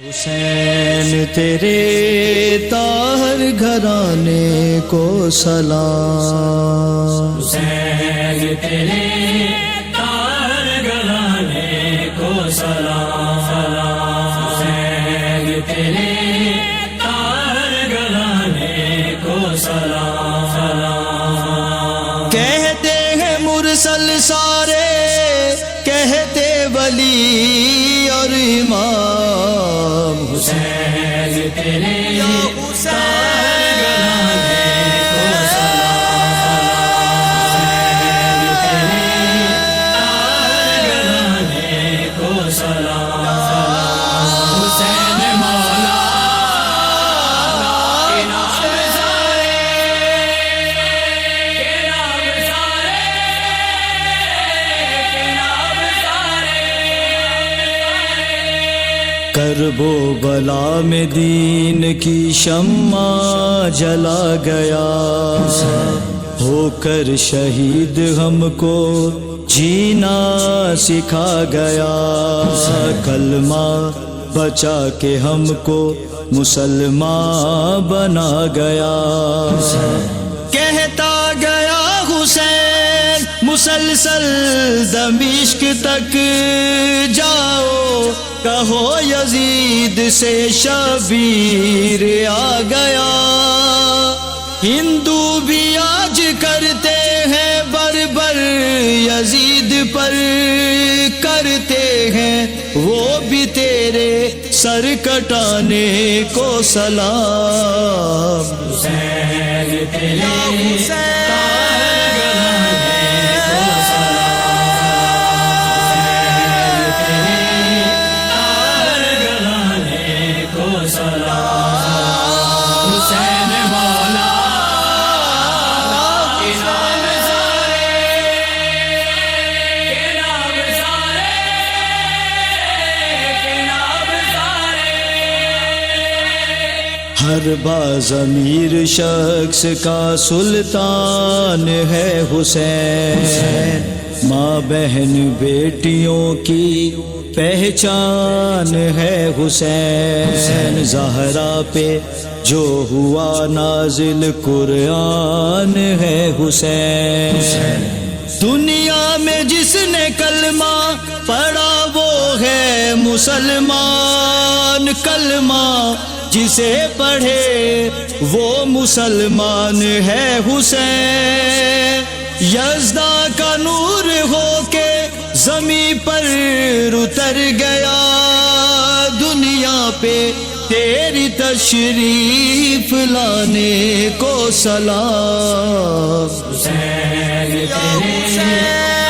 حسین تیرے تاہر گھرانے کو سلام۔ حسین تیرے تار گلانے کو سلام۔ حسین تیرے تار گلانے کو سلام۔ کہتے ہیں مرسل سارے کہتے ولی کرب و بلا میں دین کی شمع جلا گیا۔ ہو کر شہید ہم کو جینا سکھا گیا۔ کلمہ بچا کے ہم کو مسلمان بنا گیا۔ کہتا گیا حسین، مسلسل دمشق تک جاؤ۔ کہو یزید سے شبیر آ گیا۔ ہندو بھی آج کرتے ہیں بربر یزید پر کرتے ہیں۔ وہ بھی تیرے سر کٹانے کو سلام۔ حسین۔ ہر باز امیر شخص کا سلطان ہے حسین۔ ماں بہن بیٹیوں کی پہچان ہے حسین زہرا پہ، جو ہوا نازل قرآن ہے حسین۔ دنیا میں جس نے کلمہ پڑھا وہ ہے مسلمان۔ کلمہ جسے پڑھے وہ مسلمان ہے حسین۔ یزدا کا نور ہو کے زمیں پر اتر گیا۔ دنیا پہ تیری تشریف لانے کو سلام۔ حسین تیرے